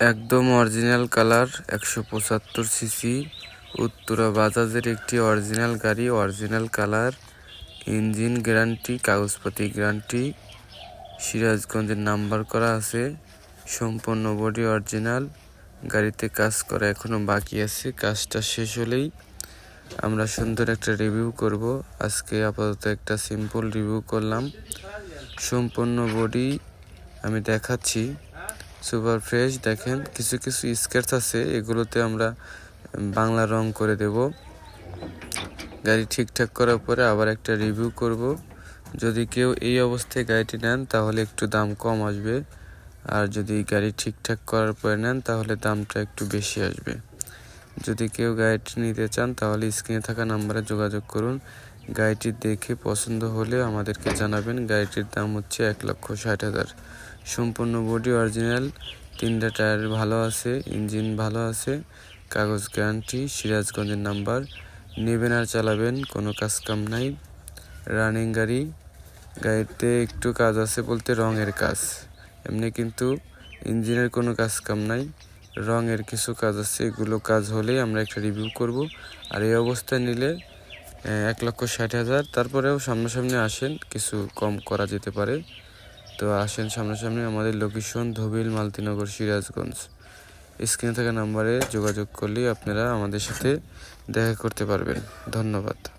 একদম original colour, একশো পঁচাত্তর সিসি, উত্তরা বাজাজের একটি অরিজিনাল গাড়ি, অরিজিনাল কালার, ইঞ্জিন গ্যারান্টি, কাগজপাতি গ্যারান্টি, সিরাজগঞ্জের নাম্বার করা আছে, সম্পূর্ণ বডি অরিজিনাল, গাড়িতে কাজ করা এখনও বাকি আছে, কাজটা শেষ হলেই আমরা সুন্দর একটা রিভিউ করব। আজকে আপাতত একটা সিম্পল রিভিউ করলাম। সম্পূর্ণ বডি আমি দেখাচ্ছি। সুপার ফ্রেশ, দেখেন, কিছু কিছু স্কেচ আছে, এগুলোতে আমরা বাংলা রং করে দেব। গাড়ি ঠিকঠাক করার পরে আবার একটা রিভিউ করব। যদি কেউ এই অবস্থায় গাড়িটি নেন, তাহলে একটু দাম কম আসবে। আর যদি গাড়ি ঠিকঠাক করার পরে নেন, তাহলে দামটা একটু বেশি আসবে। যদি কেউ গাড়িটি নিতে চান, তাহলে স্ক্রিনে থাকা নাম্বারে যোগাযোগ করুন। গাড়িটি দেখে পছন্দ হলে আমাদেরকে জানাবেন। গাড়িটির দাম হচ্ছে এক লক্ষ ষাট হাজার। সম্পূর্ণ বডি অরিজিনাল তিনটা টায়ার ভালো আছে ইঞ্জিন ভালো আছে, কাগজ গ্যারান্টি সিরাজগঞ্জের নাম্বার নেবেন আর চালাবেন, কোনো কাজ কাম নাই। রানিং গাড়ি, গাড়িতে একটু কাজ আছে বলতে রঙের কাজ। এমনি কিন্তু ইঞ্জিনের কোনো কাজ কাম নাই, রঙের কিছু কাজ আছে, এগুলো কাজ হলেই আমরা একটা রিভিউ করব। আর এই অবস্থায় নিলে এক লক্ষ ষাট হাজার, তারপরেও সামনাসামনি আসেন, কিছু কম করা যেতে পারে। তো আসেন সামনাসামনি আমাদের লোকেশন ধবিল মালতিনগর সিরাজগঞ্জ। স্ক্রিনে থাকা নাম্বারে যোগাযোগ করলেই আপনারা আমাদের সাথে দেখা করতে পারবেন। ধন্যবাদ।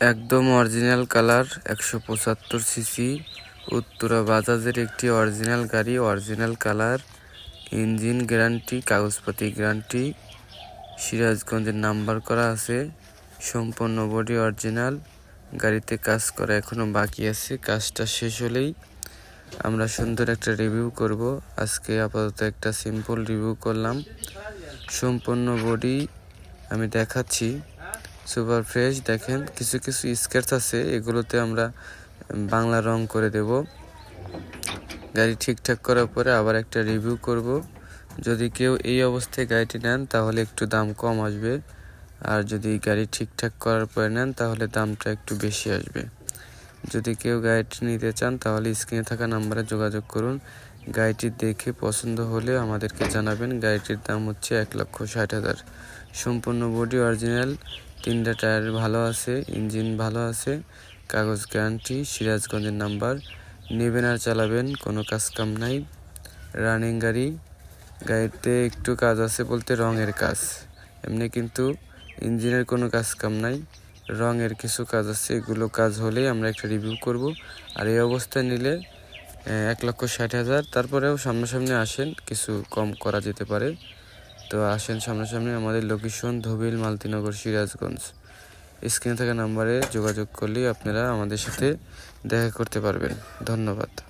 একদম অরিজিনাল কালার, একশো পঁচাত্তর সিসি। উত্তরা বাজাজের একটি অরিজিনাল গাড়ি, অরিজিনাল কালার, ইঞ্জিন গ্যারান্টি, কাগজপাতি গ্যারান্টি। সিরাজগঞ্জের নাম্বার করা আছে, সম্পূর্ণ বডি অরিজিনাল। গাড়িতে কাজ করা এখনও বাকি আছে, কাজটা শেষ হলেই আমরা সুন্দর একটা রিভিউ করব। আজকে আপাতত একটা সিম্পল রিভিউ করলাম। সম্পূর্ণ বডি আমি দেখাচ্ছি। সুপার ফ্রেশ, দেখেন কিছু কিছু স্কেচ আছে, এগুলোতে আমরা বাংলা রং করে দেব। গাড়ি ঠিকঠাক করার পরে আবার একটা রিভিউ করব। যদি কেউ এই অবস্থায় গাড়িটি নেন, তাহলে একটু দাম কম আসবে। আর যদি গাড়ি ঠিকঠাক করার পরে নেন, তাহলে দামটা একটু বেশি আসবে। যদি কেউ গাড়িটি নিতে চান, তাহলে স্ক্রিনে থাকা নাম্বারে যোগাযোগ করুন। গাড়িটি দেখে পছন্দ হলে আমাদেরকে জানাবেন। গাড়িটির দাম হচ্ছে এক লক্ষ ষাট হাজার। সম্পূর্ণ বডি অরিজিনাল তিনটা টায়ার ভালো আছে, ইঞ্জিন ভালো আছে, কাগজ গ্যারান্টি সিরাজগঞ্জের নাম্বার নেবেন আর চালাবেন, কোনো কাজ কাম নাই। রানিং গাড়ি, গাড়িতে একটু কাজ আছে বলতে রঙের কাজ। এমনি কিন্তু ইঞ্জিনের কোনো কাজ কাম নাই, রঙের কিছু কাজ আছে, এগুলো কাজ হলেই আমরা একটা রিভিউ করব। আর এই অবস্থায় নিলে এক লক্ষ ষাট হাজার, তারপরেও সামনাসামনি আসেন, কিছু কম করা যেতে পারে। তো আসেন সামনাসামনি আমাদের লোকেশন ধবিল মালতিনগর সিরাজগঞ্জ। স্ক্রিনে থাকা নাম্বারে যোগাযোগ করলেই আপনারা আমাদের সাথে দেখা করতে পারবেন। ধন্যবাদ।